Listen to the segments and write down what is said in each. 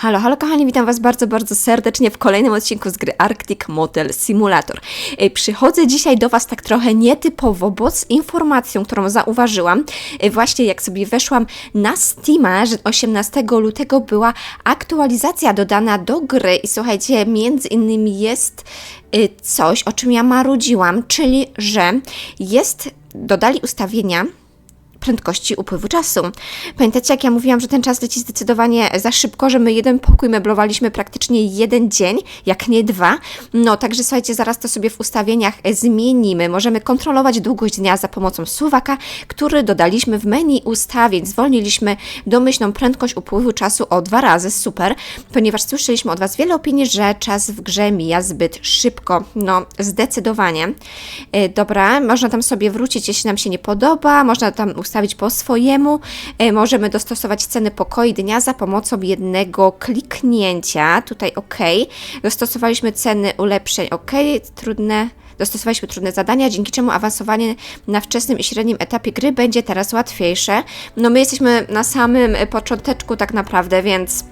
Halo, halo kochani, witam Was bardzo, bardzo serdecznie w kolejnym odcinku z gry Arctic Motel Simulator. Ej, Przychodzę dzisiaj do Was tak trochę nietypowo, bo z informacją, którą zauważyłam, ej, właśnie jak sobie weszłam na Steama, że 18 lutego była aktualizacja dodana do gry i słuchajcie, między innymi jest y, coś, o czym ja marudziłam, czyli że jest, dodali ustawienia, prędkości upływu czasu. Pamiętacie, jak ja mówiłam, że ten czas leci zdecydowanie za szybko, że my jeden pokój meblowaliśmy praktycznie jeden dzień, jak nie dwa. No, także słuchajcie, zaraz to sobie w ustawieniach zmienimy. Możemy kontrolować długość dnia za pomocą suwaka, który dodaliśmy w menu ustawień. Zwolniliśmy domyślną prędkość upływu czasu o dwa razy, super, ponieważ słyszeliśmy od Was wiele opinii, że czas w grze mija zbyt szybko. No, zdecydowanie. E, Dobra, można tam sobie wrócić, jeśli nam się nie podoba, można tam ustawić po swojemu. E, Możemy dostosować ceny pokoi dnia za pomocą jednego kliknięcia. Tutaj OK. Dostosowaliśmy ceny ulepszeń OK. Trudne. Dostosowaliśmy trudne zadania, dzięki czemu awansowanie na wczesnym i średnim etapie gry będzie teraz łatwiejsze. No my jesteśmy na samym począteczku tak naprawdę, więc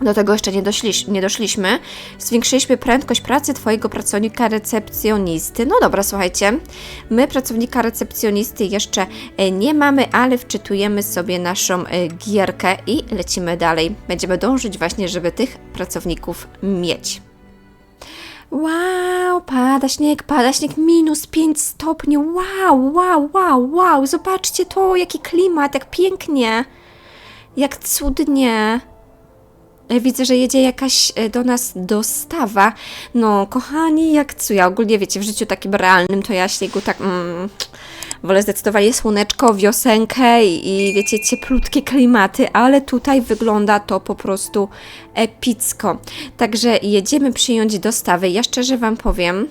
do tego jeszcze nie, doszliś, nie doszliśmy. Zwiększyliśmy prędkość pracy Twojego pracownika recepcjonisty. No dobra, słuchajcie, my pracownika recepcjonisty jeszcze e, nie mamy, ale wczytujemy sobie naszą e, gierkę i lecimy dalej. Będziemy dążyć właśnie, żeby tych pracowników mieć. Wow, pada śnieg, pada śnieg, minus 5 stopni. Wow, wow, wow, wow. Zobaczcie to, jaki klimat, jak pięknie, jak cudnie. E, Widzę, że jedzie jakaś e, do nas dostawa. No, kochani, jak co ja ogólnie wiecie, w życiu takim realnym to ja śniegu tak. Mm, wolę zdecydowanie słoneczko, wiosenkę i, i wiecie, cieplutkie klimaty, ale tutaj wygląda to po prostu epicko. Także jedziemy przyjąć dostawy. Ja szczerze Wam powiem,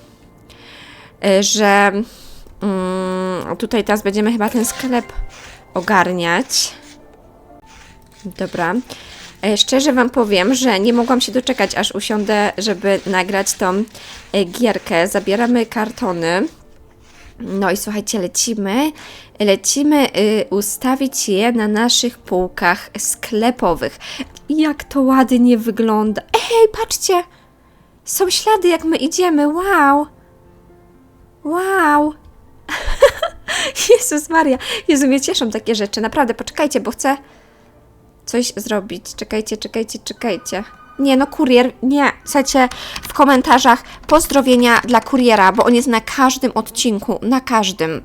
e, że mm, tutaj teraz będziemy chyba ten sklep ogarniać. Dobra. E, Szczerze Wam powiem, że nie mogłam się doczekać, aż usiądę, żeby nagrać tą e, gierkę. Zabieramy kartony. No i słuchajcie, lecimy. Lecimy y, ustawić je na naszych półkach sklepowych. Jak to ładnie wygląda. Ej, patrzcie! Są ślady, jak my idziemy. Wow! Wow! Jezus Maria! Jezu, mnie cieszą takie rzeczy. Naprawdę, poczekajcie, bo chcę coś zrobić. Czekajcie, czekajcie, czekajcie. Nie, no kurier, nie. Słuchajcie, w komentarzach pozdrowienia dla kuriera, bo on jest na każdym odcinku, na każdym.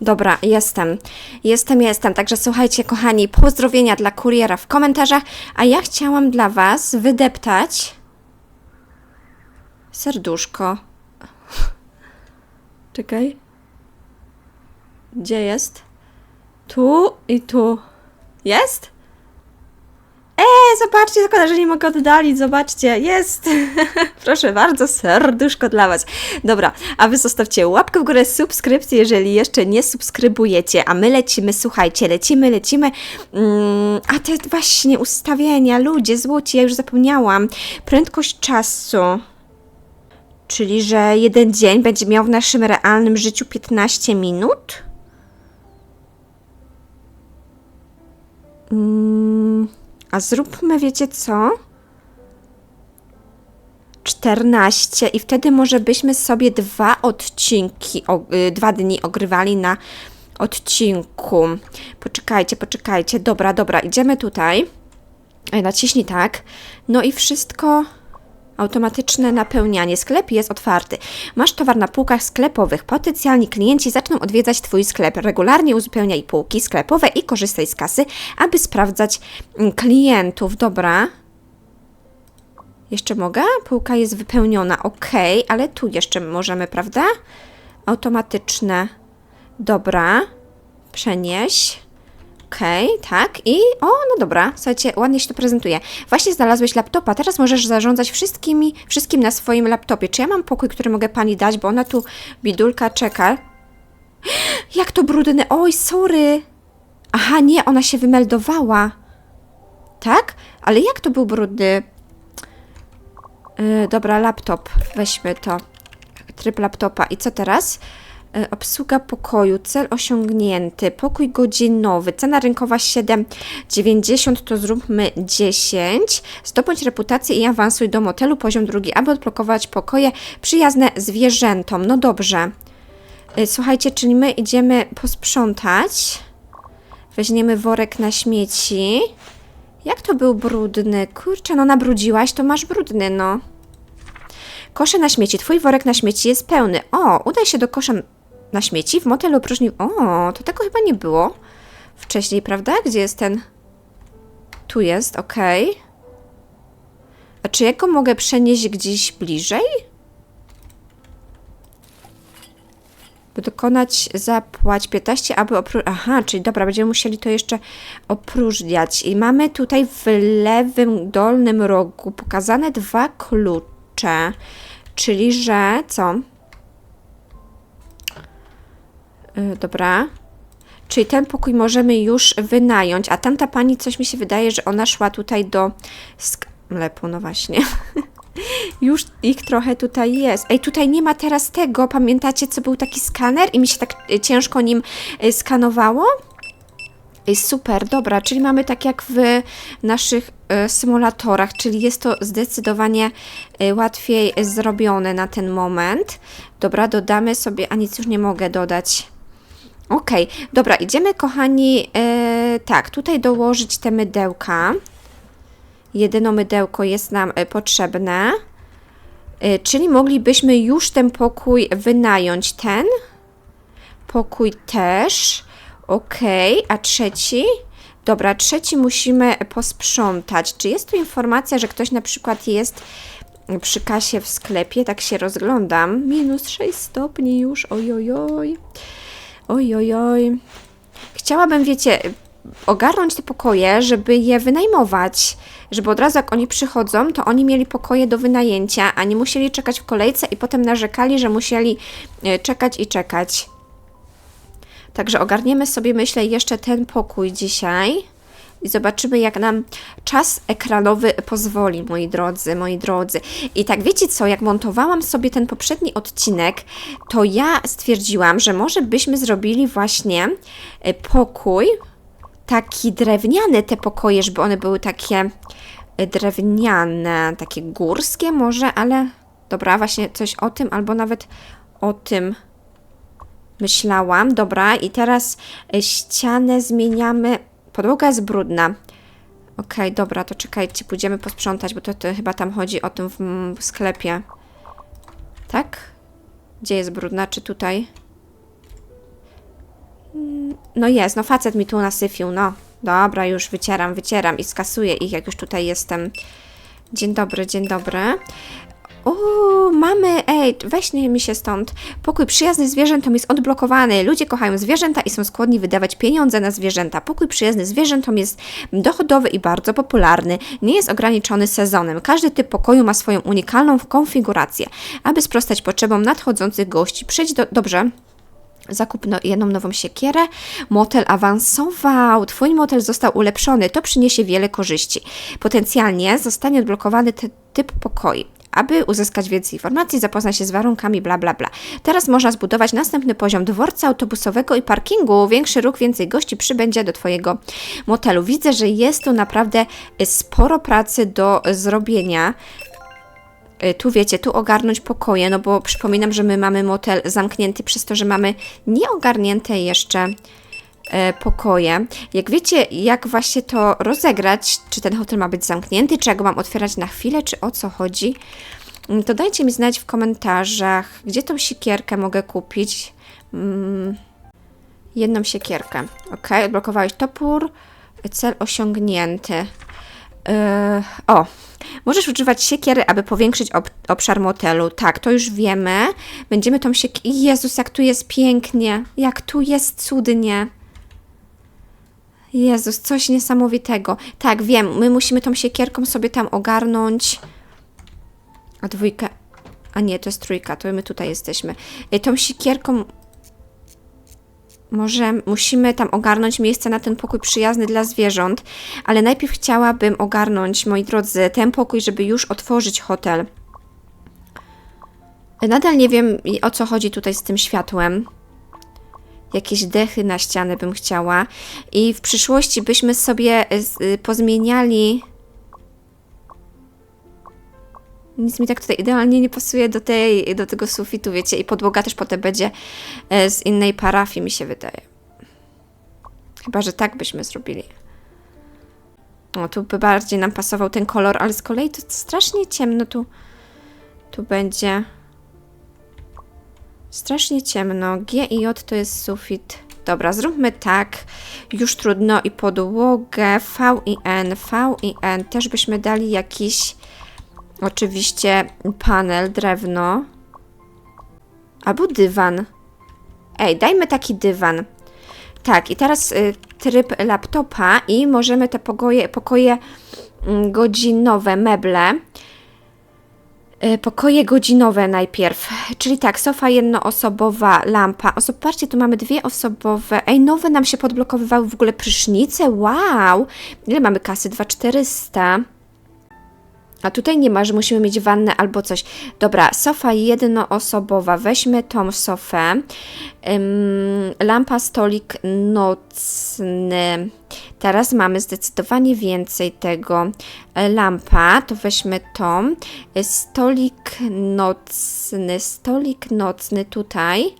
Dobra, jestem. Jestem, jestem. Także słuchajcie, kochani, pozdrowienia dla kuriera w komentarzach, a ja chciałam dla Was wydeptać serduszko. Czekaj. Gdzie jest? Tu i tu. Jest? Eee, zobaczcie, szkoda, że nie mogę oddalić, zobaczcie, jest! Proszę bardzo, serduszko dla Was. Dobra, a Wy zostawcie łapkę w górę, subskrypcję, jeżeli jeszcze nie subskrybujecie, a my lecimy, słuchajcie, lecimy, lecimy. Mm, a te właśnie ustawienia, ludzie, złoci, ja już zapomniałam. Prędkość czasu. Czyli, że jeden dzień będzie miał w naszym realnym życiu 15 minut? Mm, a zróbmy, wiecie co? 14 i wtedy może byśmy sobie dwa odcinki, o, y, dwa dni ogrywali na odcinku. Poczekajcie, poczekajcie. Dobra, dobra, idziemy tutaj. Naciśnij tak. No i wszystko Automatyczne napełnianie. Sklep jest otwarty. Masz towar na półkach sklepowych. Potencjalni klienci zaczną odwiedzać Twój sklep. Regularnie uzupełniaj półki sklepowe i korzystaj z kasy, aby sprawdzać mm, klientów. Dobra. Jeszcze mogę? Półka jest wypełniona. Ok, ale tu jeszcze możemy, prawda? Automatyczne. Dobra. Przenieś. Okej, tak. I o, no dobra, słuchajcie, ładnie się to prezentuje. Właśnie znalazłeś laptopa, teraz możesz zarządzać wszystkimi, wszystkim na swoim laptopie. Czy ja mam pokój, który mogę pani dać, bo ona tu, bidulka, czeka. Jak to brudne, oj, sorry. Aha, nie, ona się wymeldowała. Tak? Ale jak to był brudny? Yy, dobra, laptop, weźmy to. Tryb laptopa. I co teraz? E, Obsługa pokoju, cel osiągnięty, pokój godzinowy, cena rynkowa 7,90 to zróbmy 10. Zdobądź reputację i awansuj do motelu, poziom drugi, aby odblokować pokoje przyjazne zwierzętom. No dobrze. E, Słuchajcie, czyli my idziemy posprzątać. Weźmiemy worek na śmieci. Jak to był brudny? Kurczę, no nabrudziłaś, to masz brudny, no. Kosze na śmieci. Twój worek na śmieci jest pełny. O, udaj się do kosza na śmieci w motelu opróżnił. O, to tego chyba nie było wcześniej, prawda? Gdzie jest ten... Tu jest, okej. A czy ja go mogę przenieść gdzieś bliżej? By dokonać zapłać 15, aby opróżnić. Aha, czyli dobra, będziemy musieli to jeszcze opróżniać. I mamy tutaj w lewym dolnym rogu pokazane dwa klucze. Czyli, że co? Dobra. Czyli ten pokój możemy już wynająć, a tamta pani coś mi się wydaje, że ona szła tutaj do sklepu, no właśnie. Już ich trochę tutaj jest. Ej, tutaj nie ma teraz tego. Pamiętacie, co był taki skaner i mi się tak y, ciężko nim y, skanowało? Ej, super, dobra, czyli mamy tak jak w naszych symulatorach, czyli jest to zdecydowanie łatwiej zrobione na ten moment. Dobra, dodamy sobie, a nic już nie mogę dodać. Okej, dobra, idziemy kochani, y, tak, tutaj dołożyć te mydełka. Jedyno mydełko jest nam y, potrzebne. Y, Czyli moglibyśmy już ten pokój wynająć. Ten pokój też. Okej, a trzeci? Dobra, trzeci musimy posprzątać. Czy jest tu informacja, że ktoś na przykład jest przy kasie w sklepie? Tak się rozglądam. Minus 6 stopni już, ojojoj. Ojojoj. Chciałabym, wiecie, ogarnąć te pokoje, żeby je wynajmować. Żeby od razu jak oni przychodzą, to oni mieli pokoje do wynajęcia, a nie musieli czekać w kolejce i potem narzekali, że musieli e, czekać i czekać. Także ogarniemy sobie, myślę, jeszcze ten pokój dzisiaj i zobaczymy, jak nam czas ekranowy pozwoli, moi drodzy, moi drodzy. I tak wiecie co, jak montowałam sobie ten poprzedni odcinek, to ja stwierdziłam, że może byśmy zrobili właśnie e, pokój taki drewniany, te pokoje, żeby one były takie e, drewniane, takie górskie może, ale dobra, właśnie coś o tym, albo nawet o tym myślałam. Dobra, i teraz e, ścianę zmieniamy. Podłoga jest brudna. Okej, dobra, to czekajcie, pójdziemy posprzątać, bo to, to chyba tam chodzi o tym w, w sklepie. Tak? Gdzie jest brudna? Czy tutaj? No jest, no facet mi tu nasyfił, no. Dobra, już wycieram, wycieram i skasuję ich, jak już tutaj jestem. Dzień dobry, dzień dobry. O, mamy, ej, weźnie mi się stąd. Pokój przyjazny zwierzętom jest odblokowany. Ludzie kochają zwierzęta i są skłonni wydawać pieniądze na zwierzęta. Pokój przyjazny zwierzętom jest dochodowy i bardzo popularny. Nie jest ograniczony sezonem. Każdy typ pokoju ma swoją unikalną konfigurację. Aby sprostać potrzebom nadchodzących gości, przejdź do... Dobrze. Zakup no, jedną nową siekierę. Motel awansował. Twój motel został ulepszony. To przyniesie wiele korzyści. Potencjalnie zostanie odblokowany te, typ pokoi. Aby uzyskać więcej informacji, zapoznać się z warunkami, bla bla bla. Teraz można zbudować następny poziom dworca autobusowego i parkingu. Większy ruch, więcej gości przybędzie do Twojego motelu. Widzę, że jest tu naprawdę y, sporo pracy do zrobienia. Y, tu wiecie, tu ogarnąć pokoje, no bo przypominam, że my mamy motel zamknięty przez to, że mamy nieogarnięte jeszcze pokoje. Jak wiecie, jak właśnie to rozegrać, czy ten hotel ma być zamknięty, czy ja go mam otwierać na chwilę, czy o co chodzi, mm, to dajcie mi znać w komentarzach, gdzie tą siekierkę mogę kupić. Mm, jedną siekierkę. Ok, odblokowałeś topór, cel osiągnięty. Yy, o, możesz używać siekiery, aby powiększyć ob obszar motelu. Tak, to już wiemy. Będziemy tą siekierę... Jezus, jak tu jest pięknie. Jak tu jest cudnie. Jezus, coś niesamowitego. Tak, wiem, my musimy tą siekierką sobie tam ogarnąć. A dwójkę... A nie, to jest trójka, to my tutaj jesteśmy. Y, Tą siekierką może musimy tam ogarnąć miejsce na ten pokój przyjazny dla zwierząt, ale najpierw chciałabym ogarnąć, moi drodzy, ten pokój, żeby już otworzyć hotel. Nadal nie wiem, o co chodzi tutaj z tym światłem. Jakieś dechy na ścianę bym chciała. I w przyszłości byśmy sobie z- y, pozmieniali. Nic mi tak tutaj idealnie nie pasuje do, tej, do tego sufitu, wiecie, i podłoga też potem będzie e, z innej parafii, mi się wydaje. Chyba, że tak byśmy zrobili. O, tu by bardziej nam pasował ten kolor, ale z kolei to strasznie ciemno tu. Tu będzie. Strasznie ciemno. G i J to jest sufit. Dobra, zróbmy tak. Już trudno i podłogę. V i N. V i N. Też byśmy dali jakiś. Oczywiście panel, drewno. Albo dywan. Ej, dajmy taki dywan. Tak, i teraz y, tryb laptopa i możemy te pokoje, pokoje mm, godzinowe, meble. Y, Pokoje godzinowe najpierw, czyli tak, sofa jednoosobowa, lampa. O, tu mamy dwie osobowe. Ej, nowe nam się podblokowywały w ogóle prysznice, wow! Ile mamy kasy? 2400. A tutaj nie ma, że musimy mieć wannę albo coś. Dobra, sofa jednoosobowa. Weźmy tą sofę. Ym, lampa, stolik nocny. Teraz mamy zdecydowanie więcej tego. E, Lampa, to weźmy tą. E, Stolik nocny. Stolik nocny tutaj.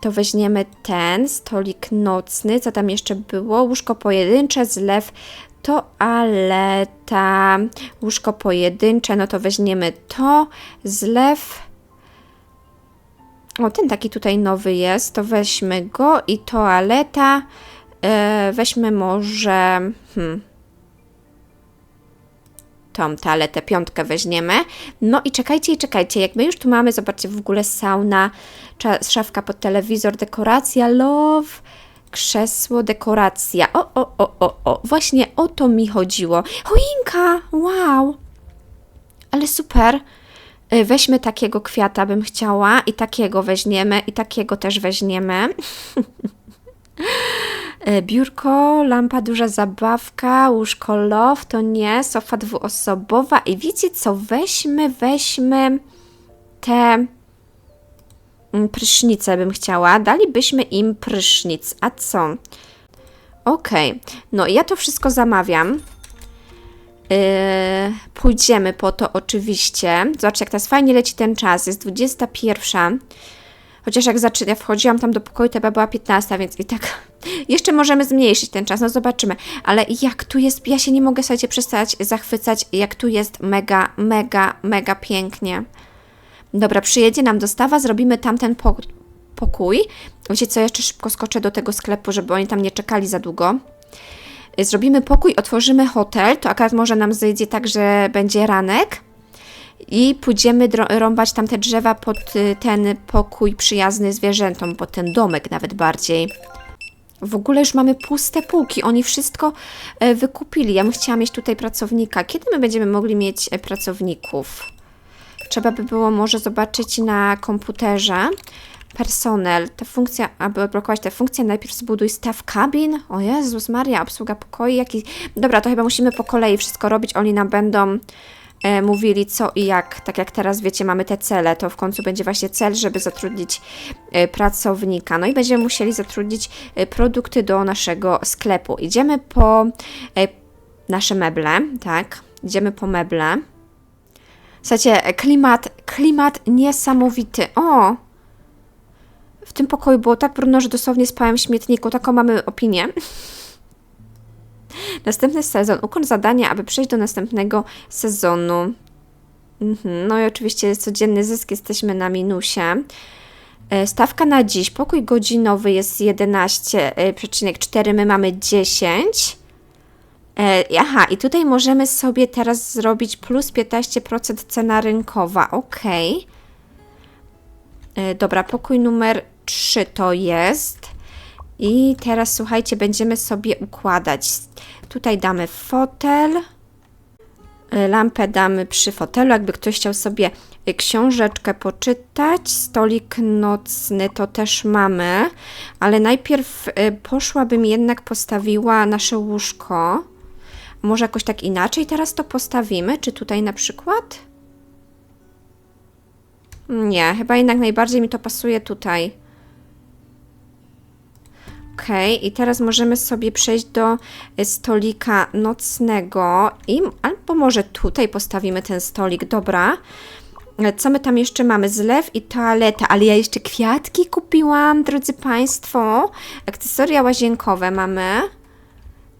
To weźmiemy ten stolik nocny. Co tam jeszcze było? Łóżko pojedyncze, zlew, toaleta. Łóżko pojedyncze, no to weźmiemy to, zlew. O, ten taki tutaj nowy jest, to weźmy go i toaleta. E, weźmy może. Hmm, tą toaletę, piątkę weźmiemy. No i czekajcie, i czekajcie, jak my już tu mamy, zobaczcie, w ogóle sauna, szafka pod telewizor, dekoracja, love, krzesło, dekoracja. O, o, o, o, o, właśnie o to mi chodziło. Choinka, wow, ale super. Y, Weźmy takiego kwiata, bym chciała, i takiego weźmiemy, i takiego też weźmiemy. E, Biurko, lampa, duża zabawka, łóżko love, to nie, sofa dwuosobowa i wiecie co, weźmy, weźmy te mm, prysznice bym chciała, dalibyśmy im prysznic, a co? Okej, no ja to wszystko zamawiam. Yy, pójdziemy po to oczywiście. Zobaczcie, jak teraz fajnie leci ten czas. Jest 21. Chociaż jak zaczyna, wchodziłam tam do pokoju, to była 15, więc i tak jeszcze możemy zmniejszyć ten czas, no zobaczymy. Ale jak tu jest, ja się nie mogę słuchajcie przestać zachwycać, jak tu jest mega, mega, mega pięknie. Dobra, przyjedzie nam dostawa, zrobimy tamten po pokój. Wiecie co, jeszcze szybko skoczę do tego sklepu, żeby oni tam nie czekali za długo. Y, Zrobimy pokój, otworzymy hotel, to akurat może nam zejdzie tak, że będzie ranek. I pójdziemy rąbać tam te drzewa pod y, ten pokój przyjazny zwierzętom, pod ten domek nawet bardziej. W ogóle już mamy puste półki, oni wszystko e, wykupili. Ja bym chciała mieć tutaj pracownika. Kiedy my będziemy mogli mieć e, pracowników? Trzeba by było może zobaczyć na komputerze. Personel, ta funkcja, aby odblokować tę funkcję, najpierw zbuduj staw kabin. O Jezus Maria, obsługa pokoi, jaki... Dobra, to chyba musimy po kolei wszystko robić, oni nam będą e, mówili co i jak. Tak jak teraz wiecie, mamy te cele, to w końcu będzie właśnie cel, żeby zatrudnić e, pracownika. No i będziemy musieli zatrudnić e, produkty do naszego sklepu. Idziemy po e, nasze meble, tak? Idziemy po meble. Słuchajcie, e, klimat, klimat niesamowity. O! W tym pokoju było tak brudno, że dosłownie spałem w śmietniku. Taką mamy opinię. Następny sezon. Ukończ zadanie, aby przejść do następnego sezonu. Mhm. No i oczywiście codzienny zysk jesteśmy na minusie. E, Stawka na dziś. Pokój godzinowy jest 11,4, my mamy 10. E, aha, i tutaj możemy sobie teraz zrobić plus 15% cena rynkowa. Ok. E, dobra, pokój numer 3 to jest. I teraz słuchajcie, będziemy sobie układać. Tutaj damy fotel. E, Lampę damy przy fotelu, jakby ktoś chciał sobie książeczkę poczytać. Stolik nocny to też mamy, ale najpierw poszłabym jednak postawiła nasze łóżko. Może jakoś tak inaczej teraz to postawimy? Czy tutaj na przykład? Nie, chyba jednak najbardziej mi to pasuje tutaj. Okej, i teraz możemy sobie przejść do y, stolika nocnego i albo może tutaj postawimy ten stolik, dobra. E, Co my tam jeszcze mamy? Zlew i toaleta, ale ja jeszcze kwiatki kupiłam, drodzy Państwo. Akcesoria łazienkowe mamy.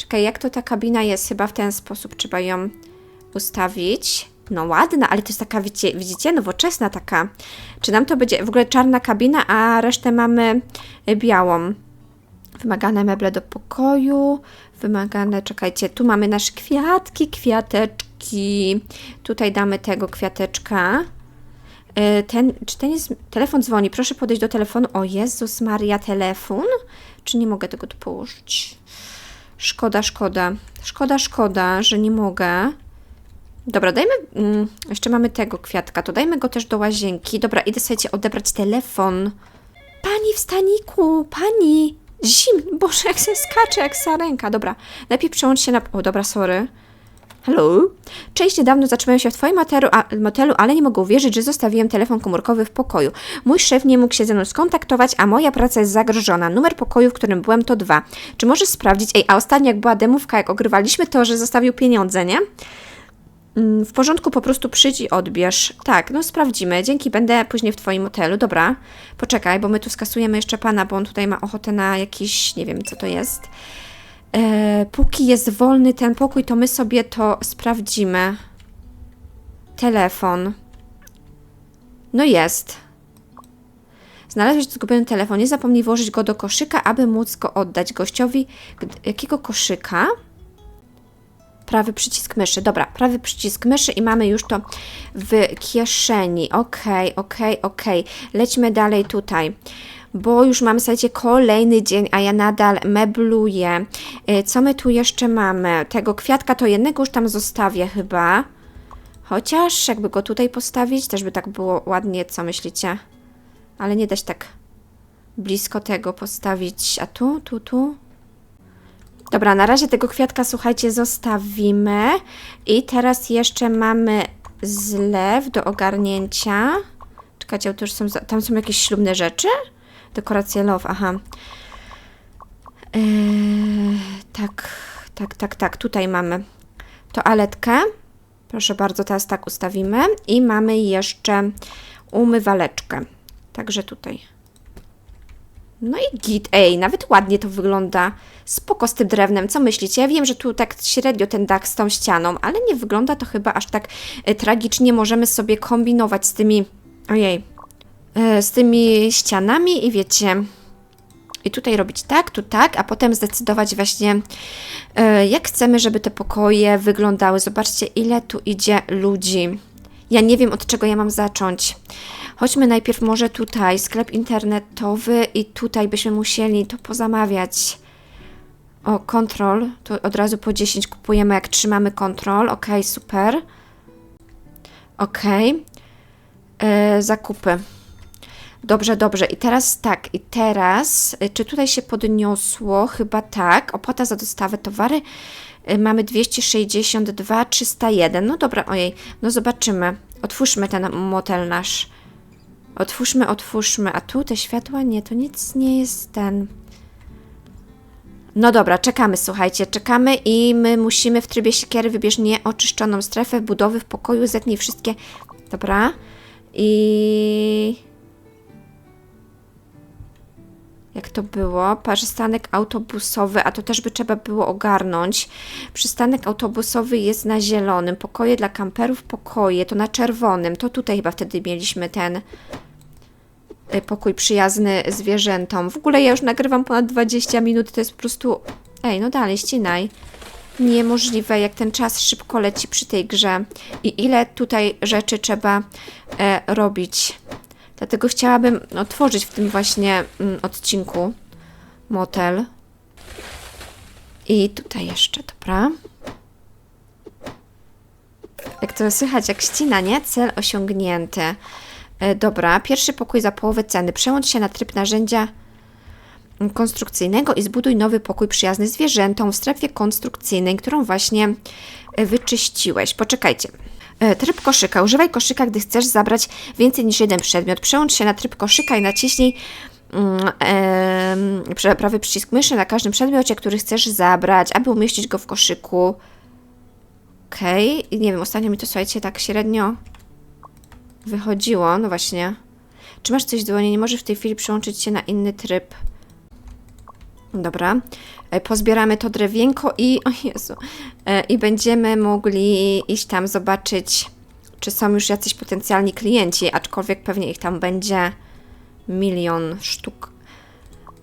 Czekaj, jak to ta kabina jest? Chyba w ten sposób trzeba ją ustawić. No ładna, ale to jest taka, widzicie, widzicie, nowoczesna taka. Czy nam to będzie w ogóle czarna kabina, a resztę mamy białą. Wymagane meble do pokoju, wymagane, czekajcie, tu mamy nasze kwiatki, kwiateczki. Tutaj damy tego kwiateczka. Y, Ten, czy ten jest, telefon dzwoni, proszę podejść do telefonu. O Jezus Maria, telefon? Czy nie mogę tego tu położyć? Szkoda, szkoda. Szkoda, szkoda, że nie mogę. Dobra, dajmy. Mm, jeszcze mamy tego kwiatka, to dajmy go też do łazienki. Dobra, idę słuchajcie odebrać telefon. Pani w staniku, pani! Zim, boże, jak się skacze, jak sarenka. Dobra, lepiej przełącz się na. O, dobra, sorry. Hello? Cześć, niedawno zatrzymałem się w Twoim motelu, a, motelu, ale nie mogę uwierzyć, że zostawiłem telefon komórkowy w pokoju. Mój szef nie mógł się ze mną skontaktować, a moja praca jest zagrożona. Numer pokoju, w którym byłem, to dwa. Czy możesz sprawdzić? Ej, a ostatnio jak była demówka, jak ogrywaliśmy, to, że zostawił pieniądze, nie? Mm, W porządku, po prostu przyjdź i odbierz. Tak, no sprawdzimy. Dzięki, będę później w Twoim hotelu. Dobra, poczekaj, bo my tu skasujemy jeszcze pana, bo on tutaj ma ochotę na jakiś, nie wiem co to jest. E, póki jest wolny ten pokój, to my sobie to sprawdzimy. Telefon. No jest. Znalazłeś zgubiony telefon. Nie zapomnij włożyć go do koszyka, aby móc go oddać gościowi. Jakiego koszyka? Prawy przycisk myszy. Dobra, prawy przycisk myszy i mamy już to w kieszeni. Okej, okej, okej. Lećmy dalej tutaj. Bo już mamy, słuchajcie, kolejny dzień, a ja nadal mebluję. Y, Co my tu jeszcze mamy? Tego kwiatka to jednego już tam zostawię chyba. Chociaż jakby go tutaj postawić, też by tak było ładnie, co myślicie? Ale nie da się tak blisko tego postawić. A tu, tu, tu? Dobra, na razie tego kwiatka, słuchajcie, zostawimy. I teraz jeszcze mamy zlew do ogarnięcia. Czekajcie, to już są, tam są jakieś ślubne rzeczy? Dekoracje love, aha. Eee, tak, tak, tak, tak, tutaj mamy toaletkę. Proszę bardzo, teraz tak ustawimy. I mamy jeszcze umywaleczkę. Także tutaj. No i git, ej, nawet ładnie to wygląda. Spoko z tym drewnem, co myślicie? Ja wiem, że tu tak średnio ten dach z tą ścianą, ale nie wygląda to chyba aż tak e, tragicznie. Możemy sobie kombinować z tymi, ojej, z tymi ścianami i wiecie, i tutaj robić tak, tu tak, a potem zdecydować właśnie, e, jak chcemy, żeby te pokoje wyglądały. Zobaczcie, ile tu idzie ludzi. Ja nie wiem, od czego ja mam zacząć. Chodźmy najpierw może tutaj, sklep internetowy i tutaj byśmy musieli to pozamawiać. O, kontrol, to od razu po 10 kupujemy, jak trzymamy kontrol. Ok, super. Ok. E, zakupy. Dobrze, dobrze. I teraz tak, i teraz, y, czy tutaj się podniosło? Chyba tak. Opłata za dostawę towary y, mamy 262, 301. No dobra, ojej, no zobaczymy. Otwórzmy ten motel nasz. Otwórzmy, otwórzmy. A tu te światła? Nie, to nic nie jest ten. No dobra, czekamy, słuchajcie, czekamy i my musimy w trybie siekiery wybierz nieoczyszczoną strefę budowy w pokoju, zetnij wszystkie. Dobra. I jak to było? Przystanek autobusowy, a to też by trzeba było ogarnąć. Przystanek autobusowy jest na zielonym, pokoje dla kamperów, pokoje to na czerwonym. To tutaj chyba wtedy mieliśmy ten y, pokój przyjazny zwierzętom. W ogóle ja już nagrywam ponad 20 minut, to jest po prostu... Ej, no dalej, ścinaj. Niemożliwe, jak ten czas szybko leci przy tej grze i ile tutaj rzeczy trzeba e, robić. Dlatego chciałabym otworzyć w tym właśnie mm, odcinku motel. I tutaj jeszcze, dobra. Jak to słychać, jak ścina, nie? Cel osiągnięty. E, dobra, pierwszy pokój za połowę ceny. Przełącz się na tryb narzędzia konstrukcyjnego i zbuduj nowy pokój przyjazny zwierzętom w strefie konstrukcyjnej, którą właśnie e, wyczyściłeś. Poczekajcie. E, Tryb koszyka. Używaj koszyka, gdy chcesz zabrać więcej niż jeden przedmiot. Przełącz się na tryb koszyka i naciśnij prze- prawy przycisk myszy na każdym przedmiocie, który chcesz zabrać, aby umieścić go w koszyku. Okej. I nie wiem, ostatnio mi to, słuchajcie, tak średnio wychodziło. No właśnie. Czy masz coś w dłoni? Nie możesz w tej chwili przełączyć się na inny tryb. Dobra. E, Pozbieramy to drewienko i... O Jezu. E, I będziemy mogli iść tam zobaczyć, czy są już jacyś potencjalni klienci, aczkolwiek pewnie ich tam będzie milion sztuk.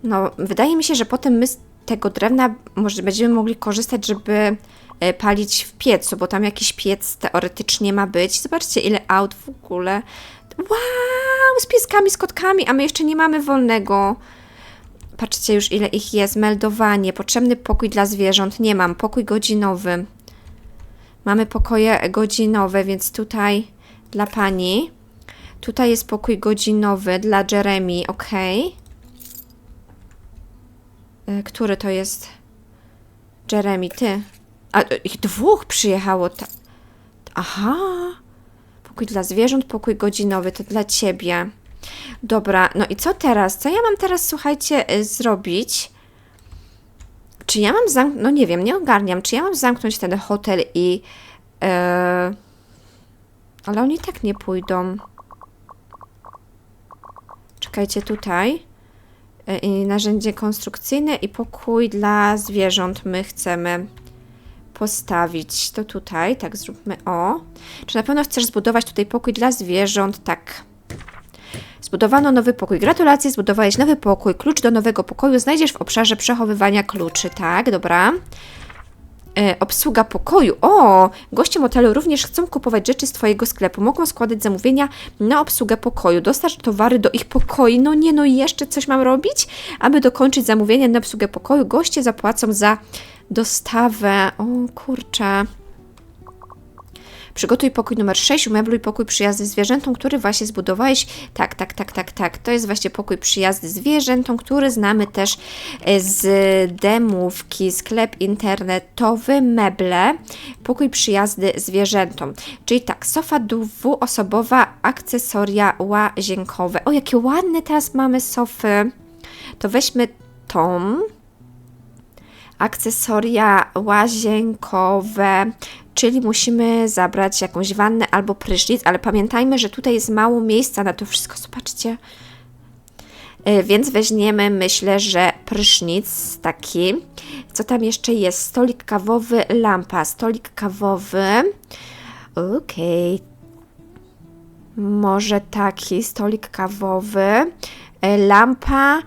No, wydaje mi się, że potem my z tego drewna może będziemy mogli korzystać, żeby e, palić w piecu, bo tam jakiś piec teoretycznie ma być. Zobaczcie, ile aut w ogóle. Wow, z pieskami, z kotkami, a my jeszcze nie mamy wolnego. Patrzcie już, ile ich jest. Meldowanie, potrzebny pokój dla zwierząt. Nie mam, pokój godzinowy. Mamy pokoje godzinowe, więc tutaj dla pani. Tutaj jest pokój godzinowy dla Jeremy, ok. Y, Który to jest? Jeremy, ty. A y, ich dwóch przyjechało. Ta... Aha. Pokój dla zwierząt, pokój godzinowy, to dla ciebie. Dobra, no i co teraz? Co ja mam teraz, słuchajcie, y, zrobić? Czy ja mam zamknąć, no nie wiem, nie ogarniam, czy ja mam zamknąć ten hotel i... e, ale oni tak nie pójdą. Czekajcie tutaj. E, I narzędzie konstrukcyjne i pokój dla zwierząt my chcemy postawić. To tutaj, tak zróbmy o. Czy na pewno chcesz zbudować tutaj pokój dla zwierząt? Tak. Zbudowano nowy pokój. Gratulacje, zbudowałeś nowy pokój. Klucz do nowego pokoju znajdziesz w obszarze przechowywania kluczy. Tak, dobra. E, obsługa pokoju. O! Goście motelu również chcą kupować rzeczy z Twojego sklepu. Mogą składać zamówienia na obsługę pokoju. Dostarcz towary do ich pokoi. No nie, no i jeszcze coś mam robić? Aby dokończyć zamówienie na obsługę pokoju, goście zapłacą za dostawę. O kurczę. Przygotuj pokój numer 6, umebluj pokój przyjazny zwierzętom, który właśnie zbudowałeś. Tak, tak, tak, tak, tak. To jest właśnie pokój przyjazny zwierzętom, który znamy też e, z demówki, sklep internetowy, meble, pokój przyjazny zwierzętom. Czyli tak, sofa dwuosobowa, akcesoria łazienkowe. O, jakie ładne teraz mamy sofy. To weźmy tą akcesoria łazienkowe, czyli musimy zabrać jakąś wannę albo prysznic, ale pamiętajmy, że tutaj jest mało miejsca na to wszystko. Zobaczcie. Y, Więc weźmiemy, myślę, że prysznic taki. Co tam jeszcze jest? Stolik kawowy, lampa. Stolik kawowy. Okej. Może taki stolik kawowy. y, Lampa.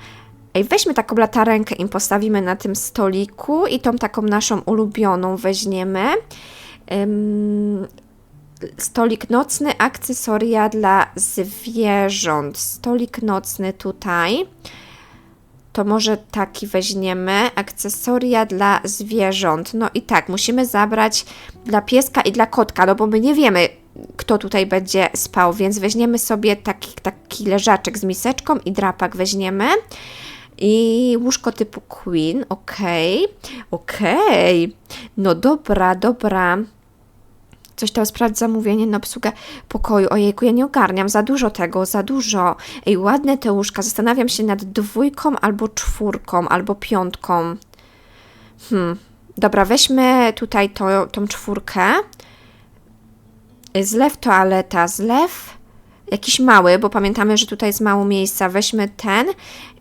Ej, weźmy taką latarenkę i postawimy na tym stoliku i tą taką naszą ulubioną weźmiemy. Stolik nocny, akcesoria dla zwierząt. Stolik nocny tutaj. To może taki weźmiemy. Akcesoria dla zwierząt. No i tak, musimy zabrać dla pieska i dla kotka, no bo my nie wiemy, kto tutaj będzie spał, więc weźmiemy sobie taki, taki leżaczek z miseczką i drapak weźmiemy. I łóżko typu queen, okej, okej. No dobra, dobra. Coś tam sprawdź zamówienie na obsługę pokoju. Ojejku, ja nie ogarniam, za dużo tego, za dużo. Ej, ładne te łóżka. Zastanawiam się nad dwójką albo czwórką, albo piątką. Hmm. Dobra, weźmy tutaj to, tą czwórkę. Zlew toaleta, zlew jakiś mały, bo pamiętamy, że tutaj jest mało miejsca. Weźmy ten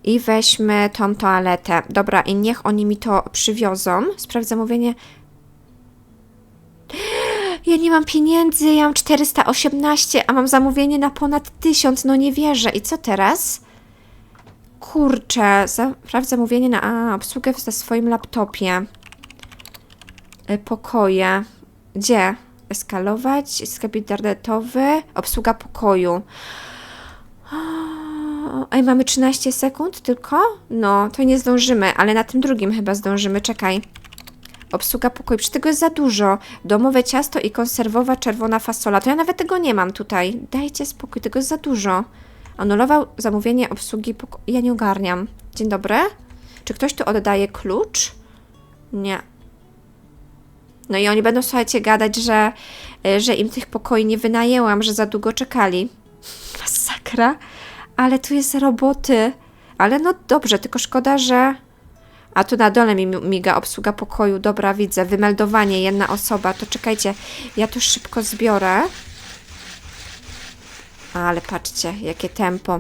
i weźmy tą toaletę. Dobra, i niech oni mi to przywiozą. Sprawdź zamówienie. Ja nie mam pieniędzy, ja mam 418, a mam zamówienie na ponad 1000, no nie wierzę. I co teraz? Kurczę, sprawdź zamówienie na a, obsługę na swoim laptopie. Y, Pokoje. Gdzie? Eskalować, sklep internetowy, obsługa pokoju. Ej, mamy 13 sekund tylko? No, to nie zdążymy, ale na tym drugim chyba zdążymy. Czekaj. Obsługa pokoju, przecież tego jest za dużo. Domowe ciasto i konserwowa czerwona fasola. To ja nawet tego nie mam tutaj. Dajcie spokój, tego jest za dużo. Anulował zamówienie obsługi pokoju. Ja nie ogarniam. Dzień dobry. Czy ktoś tu oddaje klucz? Nie. No i oni będą, słuchajcie, gadać, że, y, że im tych pokoi nie wynajęłam, że za długo czekali. Masakra. Ale tu jest roboty. Ale no dobrze, tylko szkoda, że... A tu na dole mi miga obsługa pokoju. Dobra, widzę. Wymeldowanie, jedna osoba. To czekajcie, ja tu szybko zbiorę. Ale patrzcie, jakie tempo.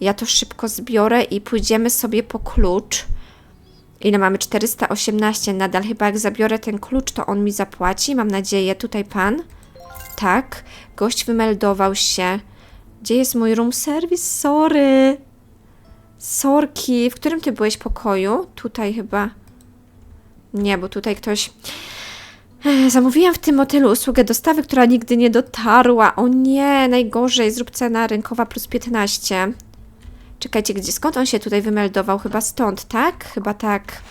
Ja to szybko zbiorę i pójdziemy sobie po klucz. Ile mamy? 418 nadal. Chyba jak zabiorę ten klucz, to on mi zapłaci. Mam nadzieję. Tutaj pan. Tak. Gość wymeldował się. Gdzie jest mój room service? Sorry. Sorki. W którym ty byłeś pokoju? Tutaj chyba. Nie, bo tutaj ktoś... Zamówiłam w tym motelu usługę dostawy, która nigdy nie dotarła. O nie, najgorzej. Zrób cena rynkowa plus 15. Czekajcie, gdzie, skąd on się tutaj wymeldował? Chyba stąd, tak? Chyba tak.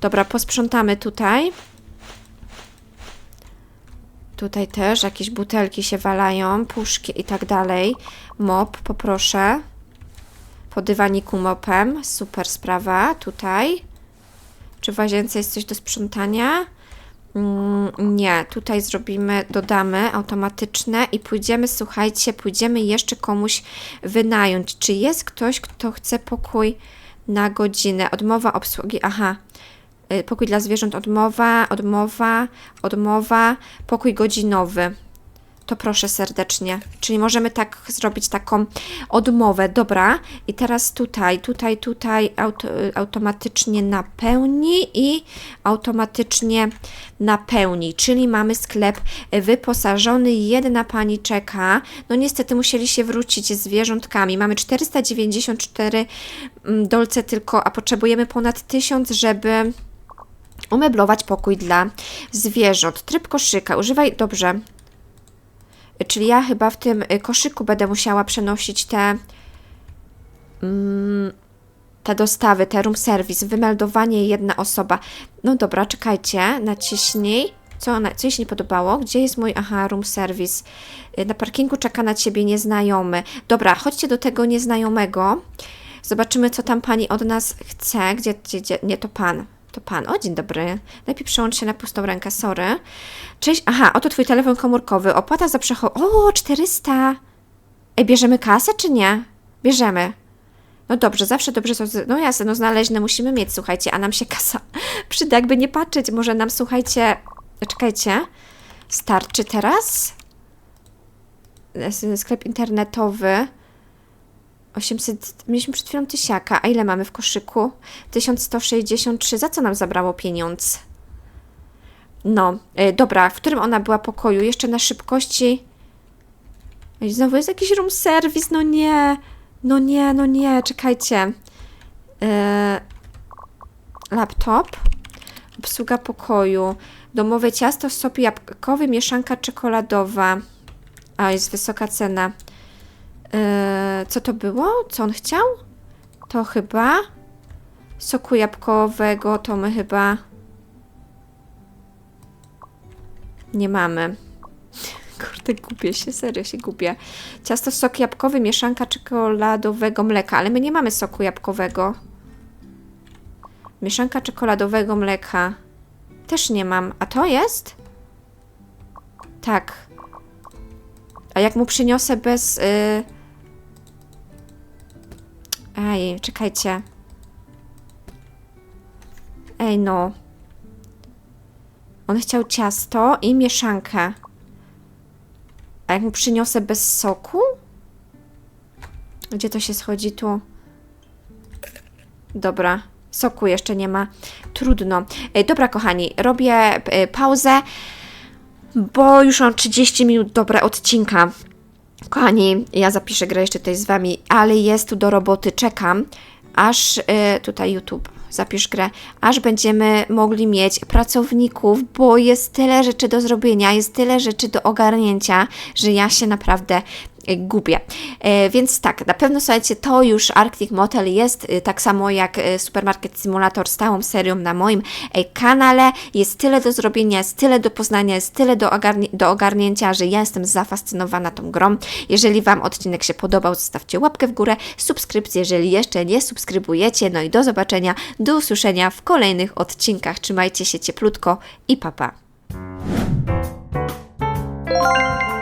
Dobra, posprzątamy tutaj. Tutaj też jakieś butelki się walają, puszki i tak dalej. Mop, poproszę. Po dywaniku mopem. Super sprawa. Tutaj. Czy w łazience jest coś do sprzątania? Mm, nie, tutaj zrobimy, dodamy automatyczne i pójdziemy, słuchajcie, pójdziemy jeszcze komuś wynająć. Czy jest ktoś, kto chce pokój na godzinę? Odmowa obsługi, aha. Y, Pokój dla zwierząt, odmowa, odmowa, odmowa, pokój godzinowy. To proszę serdecznie. Czyli możemy tak zrobić taką odmowę. Dobra. I teraz tutaj, tutaj, tutaj y, automatycznie napełni i automatycznie napełni. Czyli mamy sklep wyposażony. Jedna pani czeka. No niestety musieli się wrócić z zwierzątkami. Mamy 494 mm, dolce tylko, a potrzebujemy ponad 1000, żeby umeblować pokój dla zwierząt. Tryb koszyka. Używaj, dobrze, Czyli ja chyba w tym y, koszyku będę musiała przenosić te, mm, te dostawy, te room service, wymeldowanie jedna osoba. No dobra, czekajcie, naciśnij. Co, co jej się nie podobało? Gdzie jest mój, aha, room service? Y, Na parkingu czeka na ciebie nieznajomy. Dobra, chodźcie do tego nieznajomego. Zobaczymy, co tam pani od nas chce. Gdzie, gdzie, gdzie? Nie, to pan. To pan. O, dzień dobry. Najpierw przełącz się na pustą rękę, sorry. Cześć, aha, oto twój telefon komórkowy. Opłata za przechowanie. O, 400. Ej, bierzemy kasę czy nie? Bierzemy. No dobrze, zawsze dobrze No jasne, no znaleźne musimy mieć, słuchajcie, a nam się kasa przyda, jakby nie patrzeć. Może nam, słuchajcie. Czekajcie. Starczy teraz? Sklep internetowy. 800. Mieliśmy przed chwilą tysiaka. A ile mamy w koszyku? 1163. Za co nam zabrało pieniądz? No, y, dobra, w którym ona była pokoju? Jeszcze na szybkości. Znowu jest jakiś room service, no nie. No nie, no nie, czekajcie. Y, laptop. Obsługa pokoju. Domowe ciasto, sop jabłkowy, mieszanka czekoladowa. A, jest wysoka cena. Y, co to było? Co on chciał? To chyba soku jabłkowego, to my chyba nie mamy. Kurde, gubię się, serio się gubię. Ciasto sok jabłkowy, mieszanka czekoladowego mleka, ale my nie mamy soku jabłkowego. Mieszanka czekoladowego mleka. Też nie mam. A to jest? Tak. A jak mu przyniosę bez... Y... Ej, czekajcie. Ej, no. On chciał ciasto i mieszankę. A jak mu przyniosę bez soku? Gdzie to się schodzi tu? Dobra, soku jeszcze nie ma. Trudno. Dobra, kochani, robię e, pauzę, bo już mam 30 minut dobre odcinka. Kochani, ja zapiszę grę jeszcze tutaj z Wami, ale jest tu do roboty, czekam, aż y, tutaj YouTube, zapisz grę, aż będziemy mogli mieć pracowników, bo jest tyle rzeczy do zrobienia, jest tyle rzeczy do ogarnięcia, że ja się naprawdę gubię. E, więc tak, na pewno słuchajcie, to już Arctic Motel jest e, tak samo jak e, Supermarket Simulator stałą serią na moim e, kanale. Jest tyle do zrobienia, jest tyle do poznania, jest tyle do, ogarni- do ogarnięcia, że ja jestem zafascynowana tą grą. Jeżeli Wam odcinek się podobał, zostawcie łapkę w górę, subskrypcję, jeżeli jeszcze nie subskrybujecie. No i do zobaczenia, do usłyszenia w kolejnych odcinkach. Trzymajcie się cieplutko i papa. Pa.